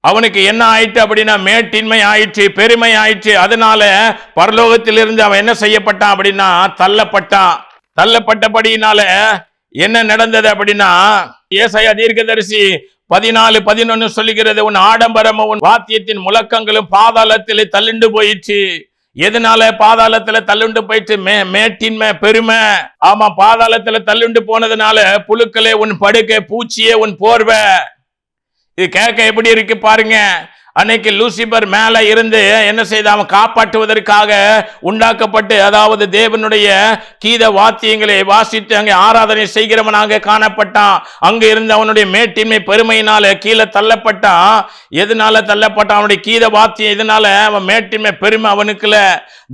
அவனுக்கு என்ன ஆயிற்று அப்படின்னா மேட்டின்மை ஆயிற்று பெருமை ஆயிற்று. அதனால பரலோகத்திலிருந்து அவன் என்ன செய்யப்பட்டான் அப்படின்னா தள்ளப்பட்டான். தள்ளப்பட்டபடியினால என்ன நடந்தது அப்படின்னா ஏசாயா தீர்க்கதரிசி பதினாலு பதினொன்னு சொல்லுகிறது உன் ஆடம்பரமும் உன் வாத்தியத்தின் முழக்கங்களும் பாதாளத்திலே தள்ளுண்டு போயிடுச்சு எதனால பாதாளத்துல தள்ளுண்டு போயிட்டு மே மேட்டின்மை பெருமை. ஆமா பாதாளத்துல தள்ளுண்டு போனதுனால புழுக்களே உன் படுக்கை பூச்சியே உன் போர்வை. இது கேட்க எப்படி இருக்கு பாருங்க. அன்னைக்கு லூசிபர் மேல இருந்து என்ன செய்த அவன் காப்பாற்றுவதற்காக உண்டாக்கப்பட்டு அதாவது தேவனுடைய கீத வாத்தியங்களை வாசித்து அங்கே ஆராதனை செய்கிறவனாக காணப்பட்டான். அங்க இருந்து அவனுடைய மேட்டின்மை பெருமையினால கீழே தள்ளப்பட்டான். எதனால தள்ளப்பட்டான்? அவனுடைய கீத வாத்தியம் இதனால அவன் மேட்டின்மை பெருமை அவனுக்குல.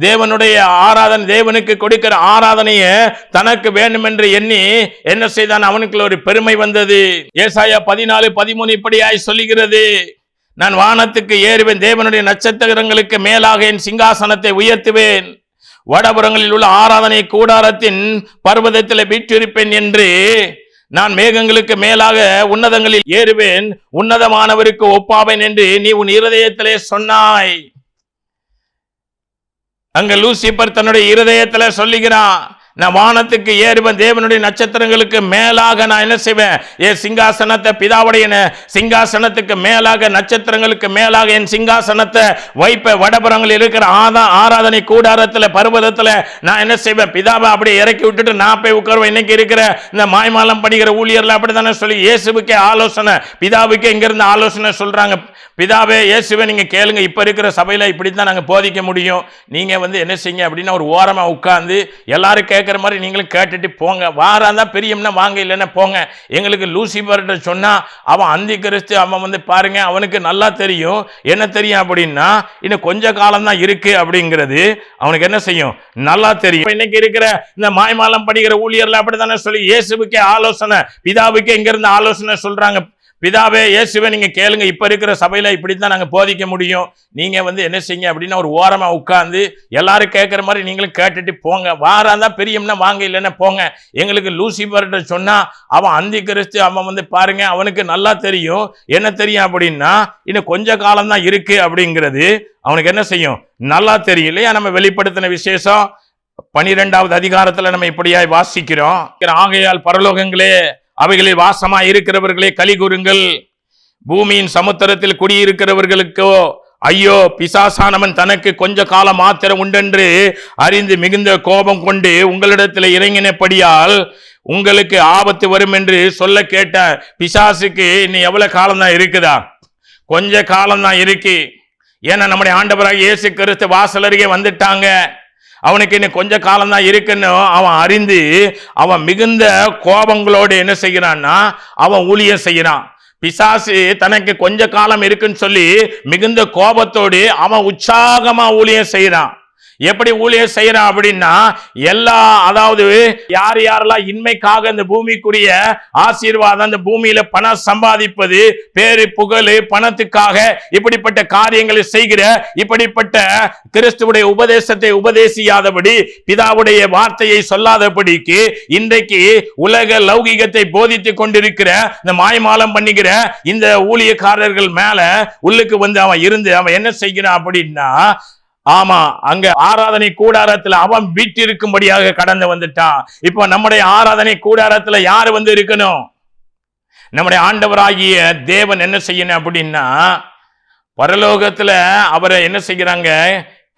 தேவனுடைய ஆராதனை தேவனுக்கு கொடுக்கிற ஆராதனையை தனக்கு வேண்டும் என்று எண்ணி என்ன செய்தான்? அவனுக்குள்ள ஒரு பெருமை வந்தது. ஏசாயா பதினாலு பதிமூணு இப்படியாய் சொல்லுகிறது. நான் வானத்துக்கு ஏறுவேன் தேவனுடைய நட்சத்திரங்களுக்கு மேலாக என் சிங்காசனத்தை உயர்த்துவேன். வடபுறங்களில் உள்ள ஆராதனை கூடாரத்தின் பர்வதத்தில் வீற்றிருப்பேன் என்று நான் மேகங்களுக்கு மேலாக உன்னதங்களில் ஏறுவேன் உன்னதமானவருக்கு ஒப்பாவேன் என்று நீ உன் இருதயத்திலே சொன்னாய். அங்க லூசிபர் தன்னுடைய இருதயத்தில் சொல்லுகிறான் நான் வானத்துக்கு ஏறுவேன் தேவனுடைய நட்சத்திரங்களுக்கு மேலாக நான் என்ன செய்வேன்? என் சிங்காசனத்தை பிதாவுடைய சிங்காசனத்துக்கு மேலாக நட்சத்திரங்களுக்கு மேலாக என் சிங்காசனத்தை வைப்ப வடபுறங்களில் இருக்கிற ஆதா ஆராதனை கூடாரத்தில் பருவதத்தில் நான் என்ன செய்வேன்? பிதாவை அப்படியே இறக்கி விட்டுட்டு நான் போய் உட்காருவேன். இன்னைக்கு இருக்கிற இந்த மாய்மாலம் படிக்கிற அப்படி தானே சொல்லி இயேசுவுக்கே ஆலோசனை பிதாவுக்கே இங்கிருந்து ஆலோசனை சொல்கிறாங்க பிதாவே இயேசுவை நீங்கள் கேளுங்க. இப்போ இருக்கிற சபையில் இப்படி தான் நாங்கள் போதிக்க முடியும். நீங்கள் வந்து என்ன செய்யுங்க அப்படின்னா ஒரு ஓரமாக உட்காந்து எல்லாரும் கேட்குற மாதிரி நீங்களும் கேட்டுட்டு போங்க. வாராந்தா பெரியம்னா வாங்க இல்லைன்னா போங்க. எங்களுக்கு லூசிபர்கிட்ட சொன்னால் அவன் அந்தி கிறிஸ்து அவன் வந்து பாருங்க அவனுக்கு நல்லா தெரியும். என்ன தெரியும் அப்படின்னா இன்னும் கொஞ்ச காலம்தான் இருக்கு அப்படிங்கிறது. அவனுக்கு என்ன செய்யும்? நல்லா தெரியும். இன்னைக்கு இருக்கிற இந்த மாய்மாலம் படிக்கிற ஊழியர்ல அப்படித்தானே சொல்லி இயேசுக்கே ஆலோசனை பிதாவுக்கே இங்கிருந்து ஆலோசனை சொல்றாங்க. பிதாவே இயேசுவை நீங்கள் கேளுங்க. இப்போ இருக்கிற சபையில் இப்படி தான் நாங்கள் போதிக்க முடியும். நீங்கள் வந்து என்ன செய்யுங்க அப்படின்னு ஒரு ஓரமாக உட்காந்து எல்லாரும் கேட்குற மாதிரி நீங்களும் கேட்டுட்டு போங்க. வாராந்தா பெரியம்னா வாங்க இல்லைன்னா போங்க. எங்களுக்கு லூசிபர்கிட்ட சொன்னால் அவன் அந்தி கிறிஸ்து அவன் வந்து பாருங்க அவனுக்கு நல்லா தெரியும். என்ன தெரியும் அப்படின்னா இன்னும் கொஞ்ச காலம்தான் இருக்குது அப்படிங்கிறது. அவனுக்கு என்ன செய்யும்? நல்லா தெரியும் இல்லையா? நம்ம வெளிப்படுத்தின விசேஷம் பனிரெண்டாவது அதிகாரத்தில் நம்ம இப்படியாய் வாசிக்கிறோம். ஆகையால் பரலோகங்களே அவைகளில் வாசமாய் இருக்கிறவர்களே கலி கூறுங்கள். பூமியின் சமுத்திரத்தில் குடியிருக்கிறவர்களுக்கோ ஐயோ பிசாசானவன் தனக்கு கொஞ்ச காலம் மாத்திரம் உண்டென்று அறிந்து மிகுந்த கோபம் கொண்டு உங்களிடத்தில் இறங்கினபடியால் உங்களுக்கு ஆபத்து வரும் என்று சொல்ல கேட்ட பிசாசுக்கு இன்னும் எவ்வளவு காலம் தான் இருக்குதா? கொஞ்ச காலம் தான் இருக்கு. ஏன்னா நம்முடைய ஆண்டவராக இயேசு கிறிஸ்து வாசல் அருகே வந்துட்டாங்க. அவனுக்கு இன்னும் கொஞ்ச காலம் தான் இருக்குன்னு அவன் அறிந்து அவன் மிகுந்த கோபங்களோடு என்ன செய்கிறான்னா அவன் ஊழியம் செய்கிறான். பிசாசு தனக்கு கொஞ்ச காலம் இருக்குன்னு சொல்லி மிகுந்த கோபத்தோடு அவன் உற்சாகமா ஊழியம் செய்கிறான். எப்படி ஊழியர் செய்யறான் அப்படின்னா எல்லா அதாவது யார் யாரெல்லாம் இன்மைக்காக இந்த பூமிக்குரிய ஆசீர்வாதம் அந்த பூமியில பணம் சம்பாதிப்பது பேரு புகழ் பணத்துக்காக இப்படிப்பட்ட காரியங்களை செய்கிற இப்படிப்பட்ட கிறிஸ்துவுடைய உபதேசத்தை உபதேசியாதபடி பிதாவுடைய வார்த்தையை சொல்லாதபடிக்கு இன்றைக்கு உலக லௌகிகத்தை போதித்துக் கொண்டிருக்கிற இந்த மாய்மாலம் பண்ணுகிற இந்த ஊழியக்காரர்கள் மேல உள்ளுக்கு வந்து அவன் இருந்து அவன் என்ன செய்கிறான் அப்படின்னா ஆமா அங்க ஆராதனை கூடாரத்துல அவன் வீட்டிருக்கும்படியாக கடந்து வந்துட்டான். இப்போ நம்முடைய ஆராதனை கூடாரத்துல யாரு வந்து இருக்கணும்? நம்முடைய ஆண்டவராகிய தேவன் என்ன செய்யணும் அப்படின்னா பரலோகத்துல அவரை என்ன செய்கிறாங்க?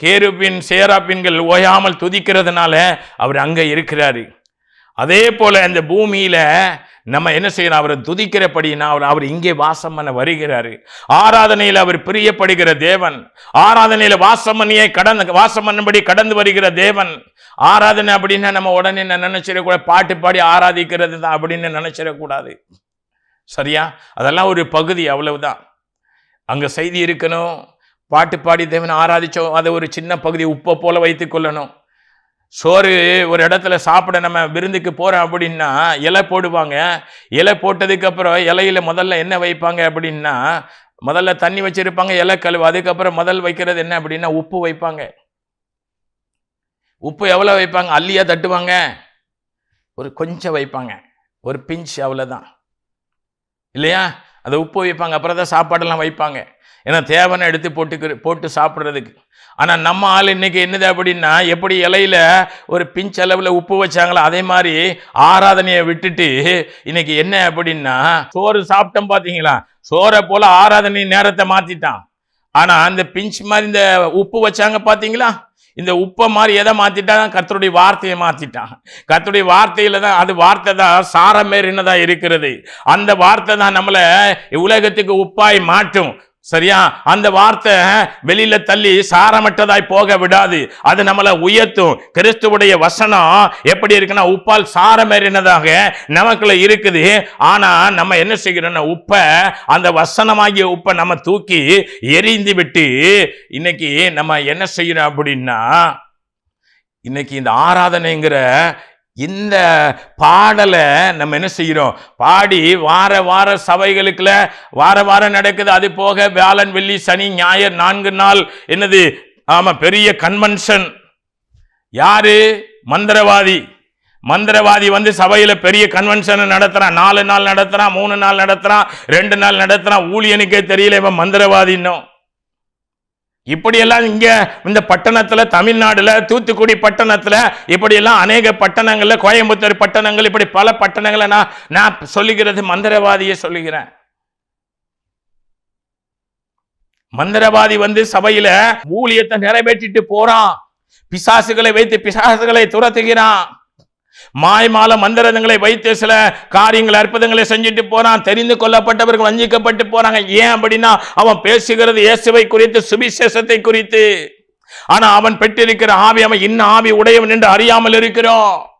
கேருபின் சேராபின்கள் ஓயாமல் துதிக்கிறதுனால அவர் அங்க இருக்கிறாரு. அதே போல இந்த பூமியில நம்ம என்ன செய்யணும்? அவரை துதிக்கிறபடினா அவர் அவர் இங்கே வாசம் பண்ண வருகிறாரு. ஆராதனையில் அவர் பிரியப்படுகிற தேவன். ஆராதனையில் வாசம் பண்ணியே கடந்து வாசம் பண்ணும்படி கடந்து வருகிற தேவன். ஆராதனை அப்படின்னா நம்ம உடனே என்ன நினைச்சிடக்கூடாது பாட்டு பாடி ஆராதிக்கிறது தான் அப்படின்னு நினைச்சிடக்கூடாது சரியா? அதெல்லாம் ஒரு பகுதி அவ்வளவுதான். அங்கே செய்தி இருக்கணும். பாட்டு பாடி தேவனை ஆராதிச்சோம் அதை ஒரு சின்ன பகுதி உப்பை போல வைத்துக் கொள்ளணும். சோறு ஒரு இடத்துல சாப்பிட நம்ம விருந்துக்கு போகிறோம் அப்படின்னா இலை போடுவாங்க. இலை போட்டதுக்கப்புறம் இலையில் இலையில முதல்ல என்ன வைப்பாங்க அப்படின்னா முதல்ல தண்ணி வச்சிருப்பாங்க இலை கழுவு. அதுக்கப்புறம் முதல் வைக்கிறது என்ன அப்படின்னா உப்பு வைப்பாங்க. உப்பு எவ்வளோ வைப்பாங்க? அள்ளியாக தட்டுவாங்க. ஒரு கொஞ்சம் வைப்பாங்க. ஒரு பிஞ்ச் அவ்வளோதான் இல்லையா? அதை உப்பு வைப்பாங்க அப்புறம் தான் சாப்பாடெல்லாம் வைப்பாங்க. ஏன்னா தேவைன்னு எடுத்து போட்டுக்கு போட்டு சாப்பிட்றதுக்கு. ஆனால் நம்ம ஆள் இன்னைக்கு என்னது அப்படின்னா எப்படி இலையில ஒரு பிஞ்ச் அளவில் உப்பு வச்சாங்களோ அதே மாதிரி ஆராதனையை விட்டுட்டு இன்னைக்கு என்ன அப்படின்னா சோறு சாப்பிட்டோம் பார்த்தீங்களா சோறை போல் ஆராதனை நேரத்தை மாற்றிட்டான் ஆனால் அந்த பிஞ்ச் மாதிரி இந்த உப்பு வச்சாங்க பார்த்தீங்களா இந்த உப்பை மாதிரி எதை மாத்திட்டான் கத்தருடைய வார்த்தையை மாற்றிட்டான் கத்தருடைய வார்த்தையில் தான் அது வார்த்தை தான் சாரமேறினதாக இருக்கிறது. அந்த வார்த்தை தான் நம்மளை உலகத்துக்கு உப்பாய் மாற்றும். சரியா? அந்த வார்த்தை வெளியில தள்ளி சாரமற்றதாய் போக விடாது. அது நம்மளை உயர்த்தும். கிறிஸ்துவுடைய வசனம் எப்படி இருக்குன்னா உப்பால் சாரமேறினதாக நமக்குள்ள இருக்குது. ஆனா நம்ம என்ன செய்கிறோம்னா உப்பை அந்த வசனமாகிய உப்பை நம்ம தூக்கி எரிந்து விட்டு இன்னைக்கு நம்ம என்ன செய்யறோம் அப்படின்னா இன்னைக்கு இந்த ஆராதனைங்கிற இந்த பாடலை நம்ம என்ன செய்கிறோம் பாடி வார வார சபைகளுக்குள்ள வார வாரம் நடக்குது அது போக வியாழன் வெள்ளி சனி ஞாயிறு நான்கு நாள் என்னது? ஆமாம் பெரிய கன்வென்ஷன் யாரு? மந்திரவாதி. மந்திரவாதி வந்து சபையில் பெரிய கன்வென்ஷன் நடத்துகிறான் நாலு நாள் நடத்துகிறான் மூணு நாள் நடத்துகிறான் ரெண்டு நாள் நடத்துகிறான் ஊழியனுக்கே தெரியல இவன் மந்திரவாதி இன்னும். இப்படியெல்லாம் இங்க இந்த பட்டணத்துல தமிழ்நாடுல தூத்துக்குடி பட்டணத்துல இப்படியெல்லாம் அநேக பட்டணங்கள்ல கோயம்புத்தூர் பட்டணங்கள் இப்படி பல பட்டணங்களை நான் நான் சொல்லுகிறது மந்திரவாதியை சொல்லுகிறேன். மந்திரவாதி வந்து சபையில ஊழியத்தை நிறைவேற்றிட்டு போறான். பிசாசுகளை வைத்து பிசாசுகளை துரத்துகிறான். மாய்மால மந்திரங்களை வைத்து சில காரியங்கள் அற்புதங்களை செஞ்சுட்டு போறான் தெரிந்து கொள்ளப்பட்டவர்கள் வஞ்சிக்கப்பட்டு போறாங்க ஏன் அப்படின்னா அவன் பேசுகிறது இயேசுவை குறித்து சுவிசேஷத்தை குறித்து. ஆனா அவன் பெற்றிருக்கிற ஆவி அவன் இன்ன ஆவி உடையவன் என்று அறியாமல் இருக்கிறோம்.